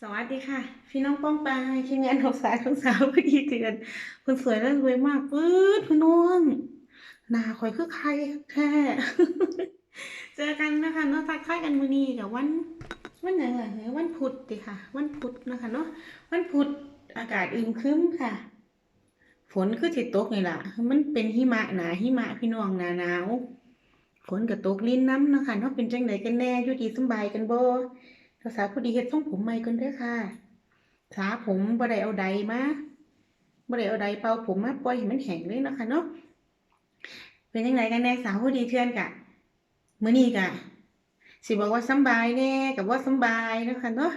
สวัสดีค่ะ พี่น้องป้องปายทีมงานของสายของสาวพอดีเดือนคนสวยและรวยมากปื๊ดพี่น้องหนาคอยคือใครแท้เจอกันนะคะเนาะทักทายกันมื้อนี้กับวันวันไหนล่ะเฮ้ยวันพุธติค่ะ วันพุธนะคะเนาะวันพุธอากาศอึมครึ้มค่ะ ฝนคือสิตกนี่ล่ะ มันเป็นหิมะหนาหิมะพี่น้องหนาหนาวฝนก็ตกลิ้นน้ำนะคะเนาะเป็นจังไดกันแน่อยู่ดีสบายกันบ่ ภาษาพอดีเฮ็ดทรงผมใหม่ก่อนเด้อค่ะขาผมบ่ได้เอาใดมาบ่ได้เอาใดเป่าผมมาปล่อยให้มันแห้งเลยนะคะเนาะเป็นจังไดกันแน่สาวพอดีเทื่อนกะมื้อนี้กะสิบอกว่าสบายแน่ก็บ่สบายนะคะเนาะ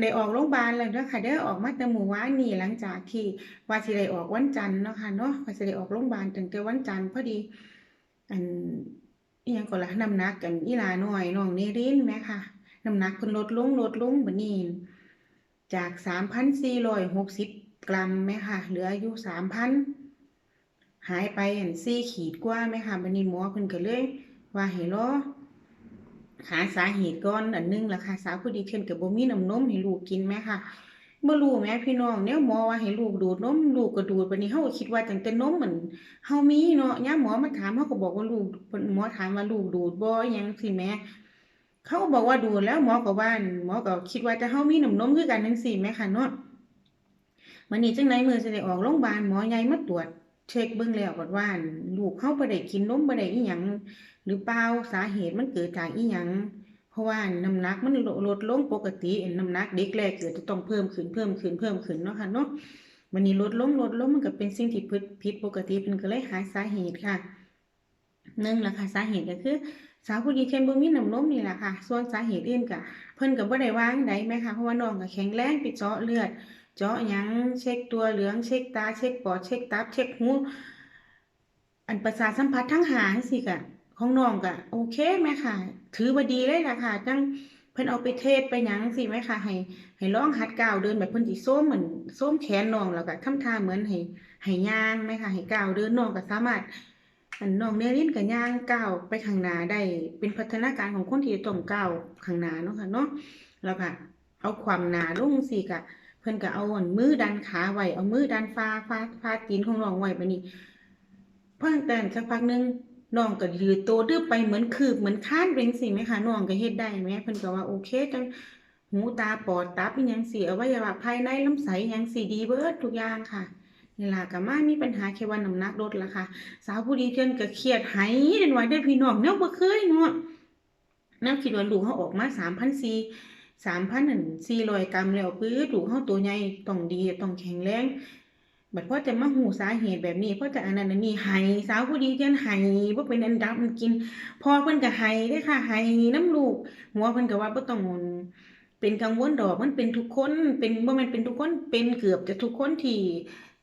ได้ออกโรงพยาบาลแล้วเด้อค่ะเด้อออกมาแต่มื้อวานนี้หลังจากที่ว่าสิได้ออกวันจันทร์เนาะค่ะเนาะว่าสิได้ออกโรงพยาบาลตั้งแต่วันจันทร์พอดี อันอิหยังก็ละน้ำหนักอันอีลาหน้อยน้องเนรินแหมค่ะ น้ำหนักเพิ่นลดลงลดลงบัดนี้จาก3,460กรัมแม่ค่ะ เหลืออยู่3,000หายไปอัน4ขีดกว่าแม่ค่ะบัดนี้หมอเพิ่นก็เลยว่าให้รอหาสาเหตุก่อนอันหนึงล่ะค่ะ สาวผู้ดีเพิ่นก็บ่มีน้ำนมให้ลูกกินแม่ค่ะบ่รู้แหมพี่น้องแนวหมอว่าให้ลูกดูดนมลูกก็ดูดบัดนี้เฮาก็คิดว่าตั้งแต่นมเหมันเฮามีเนาะยามหมอมาถามเฮาก็บอกว่าลูกหมอถามว่าลูกดูดบ่อยังจั่งซี้แหม เขาบอกว่าดูแล้วหมอก็ว่านหมอก็คิดว่าจะเฮามีน้ำนมคือกันจังซี่แหมค่ะเนาะมื้อนี้จังไดมื้อสิได้ออกโรงพยาบาลหมอใหญ่มาตรวจเช็กเบิ่งแล้วก็ว่าอั่นลูกเฮาบ่ได้กินนมบ่ได้อิหยังหรือเปล่าสาเหตุมันเกิดจากอิหยังเพราะว่าน้ำหนักมันลลดลงปกติน้ำหนักเด็กแรกเกิดจะต้องเพิ่มขึ้นเพิ่มขึ้นเพิ่มขึ้นเนาะค่ะเนาะวันนี้ลดลงลดลงมันก็เป็นสิ่งที่ผิดผิดปกติเพิ่นก็เลยหาสาเหตุค่ะหนึ่งละค่ะสาเหตุก็คือ สาวผู้หญิงเคนบ่มีน้ำนมนี่แหละค่ะ ส่วนสาเหตุอื่นก็เพิ่นก็บ่ได้ว่างใดแหมค่ะเพราะว่าน้องก็แข็งแรงไปเจาะเลือด เจาะหยังเช็กตัวเหลืองเช็กตาเช็กปอดเช็กตับเช็กหูอันประสาทสัมผัสทั้ง5จังซี้ก็ของน้องก็โอเคแหมค่ะ ถือว่าดีเลยล่ะค่ะจังเพิ่นเอาไปเทศไปหยังจังซี้แหมค่ะ ให้ให้ลองหัดก้าวเดินแบบเพิ่นสิโซมเหมือนโซมแขนน้องแล้วก็ทำท่าเหมือนให้ให้ย่างแหมค่ะให้ก้าวเดินน้องก็สามารถ อันน้องเนรินก็ย่างก้าวไปข้างหน้าได้เป็นพัฒนาการของคนที่ต้องก้าวข้างหน้าเนาะค่ะเนาะแล้วก็เอาคว่ำหนาลุ่งซี้ก็เพิ่นก็เอาอันมือดันขาไว้เอามือดันฝ่าฝ่าฝ่าตีนของน้องไว้บัดนี้พอตั้งแต่สักพักหนึ่งน้องก็ยืดตัวดึบไปเหมือนคืบเหมือนคลานไปจังซี้แหมค่ะน้องก็เฮ็ดได้แหมเพิ่นก็ว่าโอเคจังหูตาปอดตับอิหยังสิอวัยวะภายในลำไส้ยังสิดีเบิร์ดทุกอย่างค่ะ นี่ล่ะก็มามีปัญหาแค่ว่าน้ำหนักลดละค่ะ สาวผู้ดีเพิ่นก็เครียดไหเดินว่าเด้พี่น้องแนวบ่เคยเนาะแนวคิดว่าลูกเฮาออกมา3,400 3,000อั่น400กรัมแล้วปื๊ดลูกเฮาตัวใหญ่ต้องดีต้องแข็งแรงบัดพอจะมารู้สาเหตุแบบนี้พอจะอันนั้นอันนี้ไหสาวผู้ดีเพิ่นไหบ่เป็นอันดับมันกินพอเพิ่นก็ไหเด้ค่ะไหนำลูกหมอเพิ่นก็ว่าบ่ต้องเป็นกังวลดอกมันเป็นทุกคนเป็นบ่แม่นเป็นทุกคนเป็นเกือบจะทุกคนที่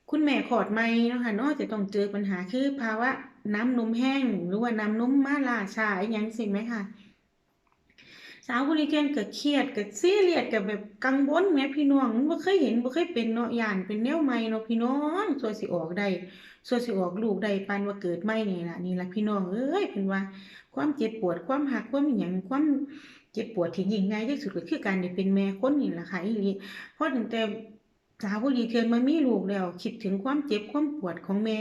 คุณแม่คลอดใหม่นะคะนาะจะต้องเจอปัญหาคือภาวะน้ำนมแห้ง หรือว่าน้ำนมมาลาชาอิหยังจั่งซี้แหมคะสาวผู้ดีเพิ่นก็เครียดก็ซีเรียสก็แบบกังวลแหมพี่น้องมันบ่เคยเห็นบ่เคยเป็นเนาะย้านเป็นแนวใหม่เนาะพี่น้องส่วสิออกได้ส่วสิออกลูกได้ปานว่าเกิดใหม่นี่ล่ะนี่ล่ะพี่น้องเอ้ยเพิ่นว่าความเจ็บปวดความรักความอิหยังความเจ็บปวดที่ยิ่งใหญ่ที่สุดก็คือการได้เป็นแม่คนนี่ล่ะค่ะอีหลีเพราะตั้งแต่ สาวผู้ดีเพิ่นมามีลูกแล้ว คิดถึงความเจ็บความปวดของแม่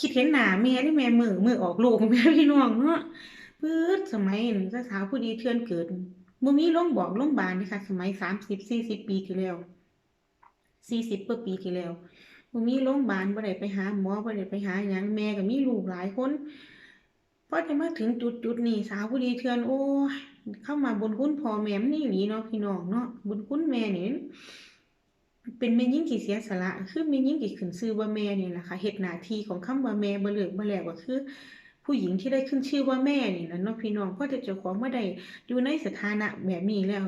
คิดเห็นหน้าแม่เดะแม่มือมือออกลูกแหมพี่น้องเนาะปื๊ดสมัยนั้นสาวผู้ดีเทื่อนเกิดบ่มีโรงบอกโรงบาลเดะค่ะสมัย30-40ปีที่แล้ว40กว่าปีที่แล้วบ่มีโรงบาลบ่ได้ไปหาหมอบ่ได้ไปหาหยังแม่ก็มีลูกหลายคนพอจะมาถึงจุดๆนี้สาวผู้ดีเทื่อนโอ้ยคำว่าบุญคุณพ่อแม่มนอีหลีเนาะพี่น้องเนาะบุญคุณแม่นี่ เป็นแม่หญิงที่เสียสละคือแม่หญิงที่ขึ้นชื่อว่าแม่นี่ล่ะค่ะเฮ็ดหนาทีของคำว่าแม่บ่เลิกบ่แลกก็คือ ผู้หญิงที่ได้ขึ้นชื่อว่าแม่นี่ล่ะเนาะพี่น้องพอแต่เจ้าของบ่ได้อยู่ในสถานะแบบนี้แล้ว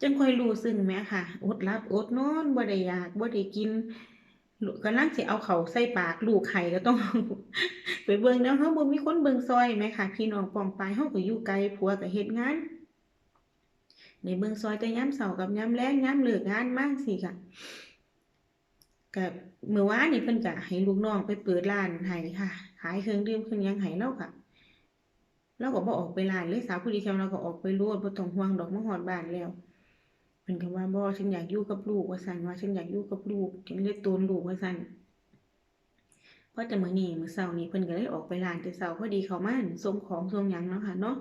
จังค่อยรู้ซึ้งแหมค่ะ อดหลับอดนอนบ่ได้อยากบ่ได้กินกกำลังสิเอาเขาใส่ปากลูกให้ก็ต้องไปเบิ่งแนวเฮาบ่มีคนเบิ่งซอยแหมค่ะ พี่น้องป้องปายเฮาก็อยู่ไกลผัวก็เฮ็ดงาน ได้เบิ่งซอยแต่ยามเช้ากับยามแลงยามเหลิกงานมาจั่งซี้ค่ะก็มื้อวานนี้เพิ่นก็ให้ลูกน้องไปเปิดร้านให้ค่ะขายเครื่องดื่มเครื่องยังให้เลาก็เลาก็บ่ออกไปร้านเลยสาวผู้ดีแถวเราก็ออกไปโลดบ่ต้องห่วงดอกมาฮอดบ้านแล้วพิ่นก็ว่าบ่ฉันอยากอยู่กับลูกว่าซั่นว่าฉันอยากอยู่กับลูกฉันเลยตูนลูกว่าซั่นพอแต่มื้อนี้มื้อเช้านี้เพิ่นก็เลยออกไปร้านแต่เช้าพอดีเขามาอั่นส่งของส่งหยังเนาะค่ะเนาะ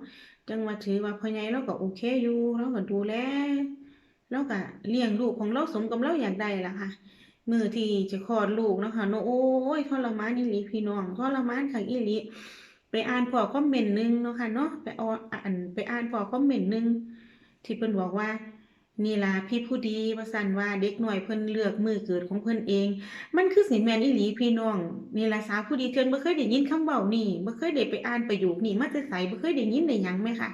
จังว่าถือว่าพ่อใหญ่เราก็โอเคอยู่เราก็ดูแลเราก็เลี้ยงลูกของเราสมกับเราอยากได้ล่ะค่ะมือที่จะคลอดลูกนะคะโนโอ้ยทรมานอีหลีพี่น้องทรมานค่ะอีหลีไปอ่านพอคอมเมนต์หนึ่งเนาะค่ะเนาะไปอ่านไปอ่านพอคอมเมนต์หนึ่งที่เพิ่นบอกว่า นี่ล่ะพี่ผู้ดีว่าซั่นว่าเด็กหน้อยเพิ่นเลือกมือเกิดของเพิ่นเอง มันคือสิแมนอีหลีพี่น้องนี่ล่ะสาวผู้ดีเทื่อนบ่เคยได้ยินคำเว้านี่บ่เคยได้ไปอ่านประโยคนี้มาแต่ไสบ่เคยได้ยินได้หยังแหมค่ะ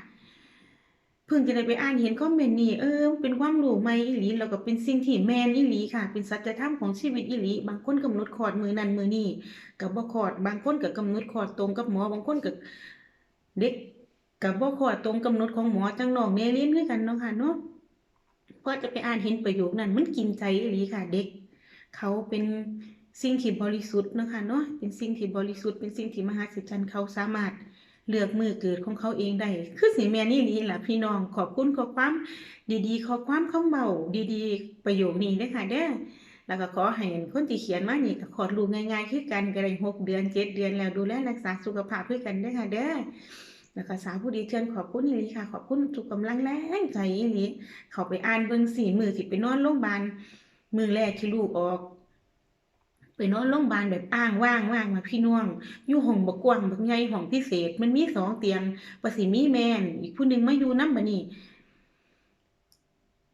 เพิ่งจะได้ไปอ่านเห็นคอมเมนต์นี้เออเป็นความรู้ใหม่อีหลีแล้วก็เป็นสิ่งที่แมนอีหลีค่ะ เป็นสัจธรรมของชีวิตอีหลี บางคนกำหนดคลอดมือนั้นมือนี้ก็บ่คลอด บางคนก็กำหนดคลอดตรงกับหมอบางคนก็เด็กก็บ่คลอดตรงกำหนดของหมอจังน้องเนลินคือกันเนาะค่ะเนาะ พอจะไปอ่านเห็นประโยคนั้นมันกินใจอีหลีค่ะ เด็ก เขาเป็นสิ่งที่บริสุทธิ์นะคะเนาะเป็นสิ่งที่บริสุทธิ์เป็นสิ่งที่มหัศจรรย์เขาสามารถเลือกมือเกิดของเขาเองได้ คือสิแม่นอีหลีล่ะพี่น้องขอบคุณขอความ ดีๆ ขอความคำเว้าดีๆ ประโยคนี้เด้อค่ะเด้อแล้วก็ขอให้คนที่เขียนมานี่ก็คลอดลูกง่ายๆคือกันก็ได้หกเดือนเจ็ดเดือนแล้วดูแลรักษาสุขภาพคือกันเด้ค่ะเด้อ แล้วก็สาวผู้ดีเทื่อนขอบคุณอีหลีค่ะ ขอบคุณทุกกำลังแรงใจอีหลีเขาไปอ่านเบิ่งสี่มือที่ไปนอนโรงพยาบาลมือแรกที่ลูกออกไปนอนโรงพยาบาลแบบอ้างว่างว่างมาพี่น้องอยู่ห้องบักกว้างบักใหญ่ห้องพิเศษ มันมีสองเตียงประสิมีแม่นอีกผู้หนึ่งมาอยู่น้ำบัดนี้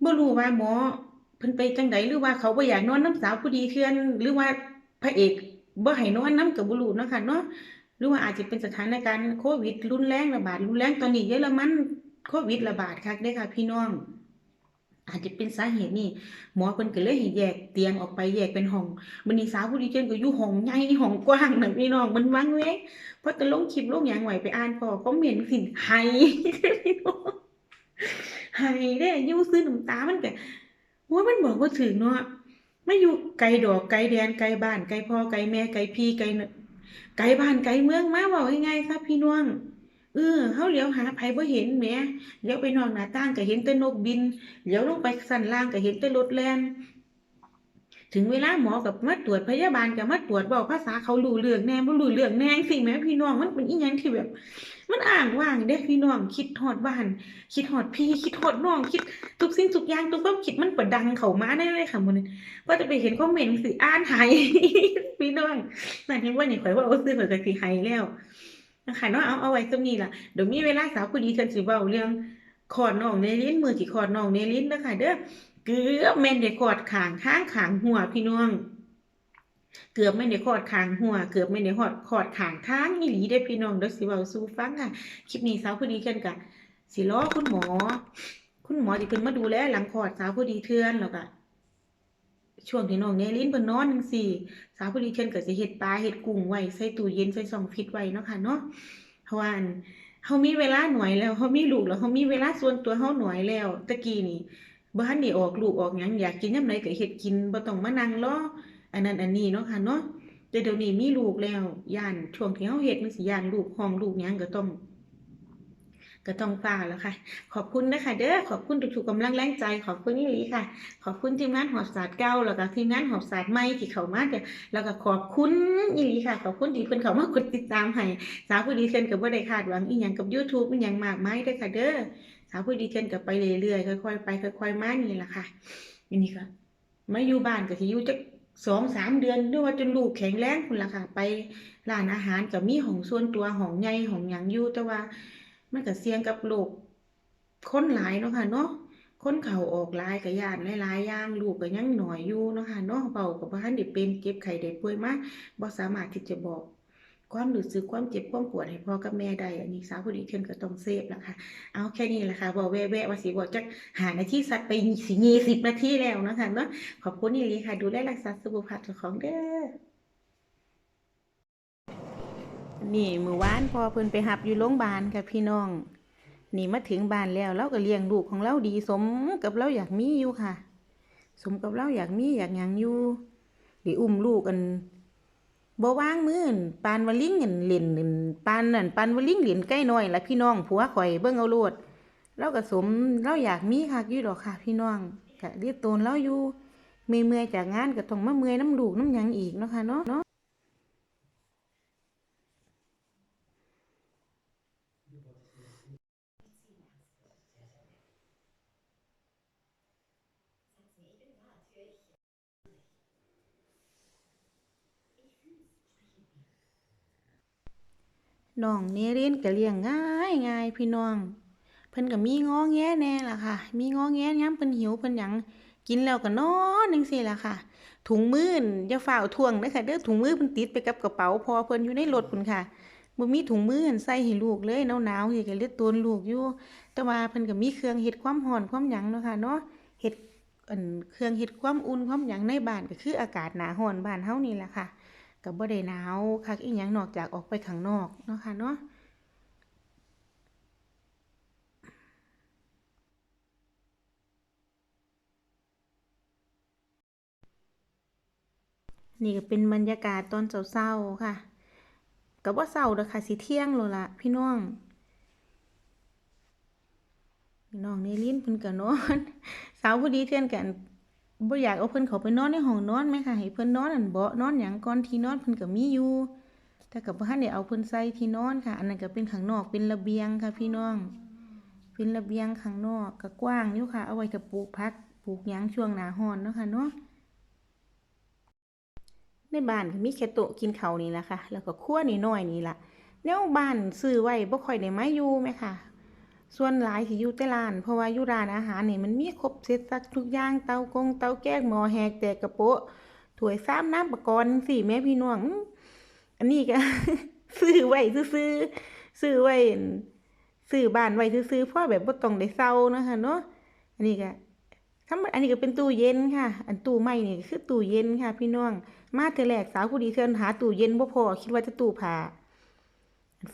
บ่รู้ว่าหมอเพิ่นไปจังไดหรือว่าเขาบ่อยากนอนน้ำสาวผู้ดีเทื่อน หรือว่าพระเอกบ่ให้นอนน้ำก็บ่รู้เนาะค่ะเนาะ รือว่าอาจจะเป็นสถานการณ์โควิดรุนแรงระบาดรุนแรงตอนนี้เยอรมันโควิดระบาดคักเด้ค่ะพี่น้อง อาจจะเป็นสาเหตุนี่หมอเพิ่นก็เลยให้แยกเตียงออกไปแยกเป็นห้องบัดนี้สาวผู้ดีเจนก็อยู่ห้องใหญ่ห้องกว้างน่ะพี่น้องมันวังเวงพอจะลงคลิปลงหยังไหวไปอ่านพอคอมเมนต์สิไห้พี่น้องไห้เด้อยู่ซื่อน้ำตามันก็ว่ามันบอกบ่าถูกเนาะไมาอยู่ไกลดอกไกลแดนไกลบ้านไกลพ่อไกลแม่ไกลพี่ไกล ไกลบ้านไกลเมืองมาเว้าง่ายๆครับพี่น้องเออเขาเหลียวหาไผบ่เห็นแหมเหลียวไปนอกหน้าต่างก็เห็นแต่นกบินเหลียวลงไปสันล่างก็เห็นแต่รถแล่น ถึงเวลาหมอก็มาตรวจพยาบาลก็มาตรวจเว้าภาษาเขารู้เรื่องแน่บ่รู้เรื่องแน่จังซี้แหมพี่น้องมันเป็นอีหยังที่แบบ มันอ้างว้างเด้พี่น้องคิดฮอดบ้าน คิดฮอดพี่คิดฮอดน้องคิดทุกสิ่งทุกอย่างทุกความคิดมันประดังเข้ามาได้เลยค่ะมื้อนี้ว่าจะไปเห็นคอมเมนต์สิอ่านไห้พี่น้องนั่นเห็นว่านี่ข่อยว่าเอาซื้อข่อยก็สิให้แล้วนะคะเนาะเอาเอาไว้ตรงนี้ล่ะเดี๋ยวมีเวลาสาวผู้ดีเพิ่นสิเว้าเรื่องคลอดน้องเนลิ้นมือที่คลอดน้องเนลิ้นเด้อค่ะเด้อ เกือบแม่นได้คอดขางทางขางหัวพี่น้อง เกือบแม่นได้คอดขางหัว เกือบแม่นได้ฮอดคอดขางทางอีหลีเด้พี่น้องเดี๋ยวสิเว้าสู่ฟังค่ะ คลิปนี้สาวผู้ดีเพิ่นก็สิรอคุณหมอ คุณหมอที่เพิ่นมาดูแลหลังคอดสาวผู้ดีเทือนแล้วก็ช่วงที่น้องเนลินเพิ่นนอนจังซี่ สาวผู้ดีเพิ่นก็สิเฮ็ดปลาเฮ็ดกุ้งไว้ใส่ตู้เย็นใส่ช่องฟรีซไว้เนาะค่ะเนาะเพราะว่าอั่นเฮามีเวลาหน่อยแล้วเฮามีลูกแล้วเฮามีเวลาส่วนตัวเฮาหน่อยแล้วต่กี้นี่ บ่ทันได้ออกลูกออกหยังอยากกินยามใดก็เฮ็ดกินบ่ต้องมานั่งรออันนั้นอันนี้เนาะค่ะเนาะแต่เดี๋ยวนี้มีลูกแล้วย้านช่วงที่เฮาเฮ็ดมันสิย้านลูกห้องลูกหยังก็ต้องก็ต้องฟ้าแล้วค่ะ ขอบคุณนะคะเด้อขอบคุณทุกๆกำลังแรงใจ ขอบคุณอีหลีค่ะ ขอบคุณทีมงานหอบศาสตร์เก่าแล้วก็ทีมงานหอบศาสตร์ใหม่ที่เข้ามาเด้อแล้วก็ขอบคุณอีหลีค่ะ ขอบคุณที่เพิ่นเข้ามากดติดตามให้สาวผู้ดีเพิ่นก็บ่ได้คาดหวังอีหยังกับ YouTube อีหยังมากมายเด้อค่ะเด้อ สาวผู้ดีเพิ่นก็ไปเรื่อยๆค่อยๆไปค่อยๆมานี่แหละค่ะอันนี้ก็มาอยู่บ้านก็สิอยู่จัก2-3เดือนหรือว่าจนลูกแข็งแรงพุ่นล่ะค่ะ ไปร้านอาหารก็มีห้องส่วนตัวห้องใหญ่ห้องหยังอยู่แต่ว่ามันก็เสี่ยงกับโรคคนหลายเนาะค่ะเนาะคนเข้าออกลายก็ย้านหลายๆอย่างลูกก็ยังหน้อยอยู่เนาะค่ะเนาะเว้าก็บ่ทันได้เป็นเจ็บไข้ได้ป่วยมากบ่สามารถที่จะบอก ความรู้สึกความเจ็บความปวดให้พ่อกับแม่ได้ อันนี้สาวผู้ดีเพิ่นก็ต้องเซฟละค่ะ เอาแค่นี้ละค่ะเว้าแวะๆว่าสิเว้าจัก5นาทีซัดไปสิ20นาทีแล้วนะคะเนาะขอบคุณอีหลีค่ะ ดูแลรักษาสุขภาพของเด้อนี่มือวานพอเพิ่นไปรับอยู่โรงพยาบาลค่ะพี่น้อง นี่มาถึงบ้านแล้วเราก็เลี้ยงลูกของเราดีสมกับเราอยากมีอยู่ค่ะ สมกับเราอยากมีอยากยังอยู่ได้อุ้มลูกกัน บ่วางมือนปานวลิงอั่นเล่นอั่นปานนั่นปานวลิงเล่นไก่น้อยละพี่น้องผัวข่อยเบิ่งเอาโลดเราก็สมเราอยากมีคักอยู่ดอกค่ะ พี่น้องก็เรียกตนแล้วอยู่เมื่อยจากงานก็ต้องมาเมื่อยน้ำลูกน้ำหยังอีกเนาะค่ะเนาะเนาะ น้องเนรินก็เลี้ยงง่ายง่ายพี่น้อง เพิ่นก็มีง้อแงแน่ล่ะค่ะ มีง้อแงยามเพิ่นหิวเพิ่นหยังกินแล้วก็นอนจังซี่ล่ะค่ะ ถุงมือนั่นอย่าฝ้าท่วงเด้อค่ะเด้อถุงมือเพิ่นติดไปกับกระเป๋าพอเพิ่นอยู่ในรถพุ่นค่ะบ่มีถุงมื่นใส่ให้ลูกเลยหนาวๆนี่ก็เลยตนลูกอยู่ แต่ว่าเพิ่นก็มีเครื่องเฮ็ดความร้อนความหยังเนาะค่ะเนาะเฮ็ดอันเครื่องเฮ็ดความอุ่นความหยังในบ้านก็คืออากาศหนาร้อนบ้านเฮานี่แหละค่ะ ก็บ่ได้หนาวคักอีหยังนอกจากออกไปข้างนอกเนาะค่ะเนาะนี่ก็เป็นบรรยากาศตอนเช้าๆค่ะก็บ่เช้าดอกค่ะสิเที่ยงแล้วล่ะพี่น้องพี่น้องในลิ้นเพิ่นก็นอนสาวผู้ดีเทื่อนกัน บ่อยากเอาเพิ่นเขาไปนอนในห้องนอนแหมค่ะให้เพิ่นนอนอันเบาะนอนหยังก่อนที่นอนเพิ่นก็มีอยู่แต่ก็บ่ทันได้เอาเพิ่นใส่ที่นอนค่ะ อันนั้นก็เป็นข้างนอกเป็นระเบียงค่ะ พี่น้อง เป็นระเบียงข้างนอกก็กว้างอยู่ค่ะ เอาไว้ถ้าปลูกผักปลูกหยังช่วงหนาร้อนเนาะค่ะเนาะในบ้านก็มีแค่โต๊ะกินข้าวนี่แหละค่ะ แล้วก็ครัวนี่น้อยนี่ละแนวบ้านซื้อไว้บ่ค่อยได้มาอยู่แม่ค่ะ ส่วนหลายสิอยู่แต่ร้าน เพราะว่าอยู่ร้านอาหารนี่มันมีครบเสร็จสักทุกอย่างเตากงเตาแก๊สหม้อแหกแตกกระโปะถ้วยซ้ำน้ำประกรณ์จังซี้แม่พี่น้องอันนี้ก็ซื้อไว้ซื่อซื้อไว้ซื้อบ้านไว้ซื่อเพราะแบบบ่ต้องได้เซานะคะเนาะอันนี้ก็ทำอันนี้ก็เป็นตู้เย็นค่ะ อันตู้ไม้นี่คือตู้เย็นค่ะ พี่น้อง มาเทื่อแรกสาวผู้ดีเทื่อหาตู้เย็นบ่พอคิดว่าจะตู้ผ้า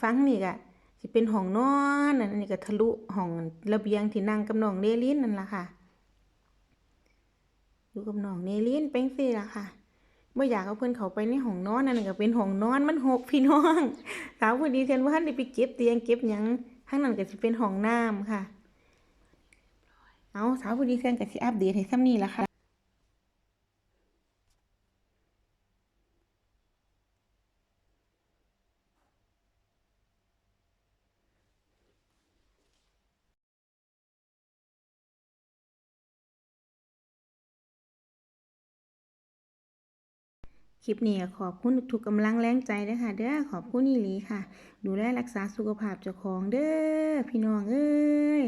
ฟังนี่ก็ สิเป็นห้องนอนอันนี้ก็ทะลุห้องระเบียงที่นั่งกับน้องเนลินนั่นล่ะค่ะ อยู่กับน้องเนลินเป็นจั่งซี้ล่ะค่ะบ่ออยากเอาเพิ่อนเขาไปในห้องนอนนั่นก็เป็นห้องนอนมันหกพี่น้องสาวผู้ดีเทื่อนบ่ทันได้ไปเก็บเตียงเก็บยังทางนั้นก็สิเป็นห้องน้ำค่ะ เอาสาวผู้ดีเทนก็สิอัปเดตให้ส่ำนี้ล่ะค่ะ คลิปนี้ขอบคุณทุกกำลังแรงใจเด้อค่ะ เด้อขอบคุณอีหลีค่ะ ดูแลรักษาสุขภาพเจ้าของเด้อพี่น้องเอ้ย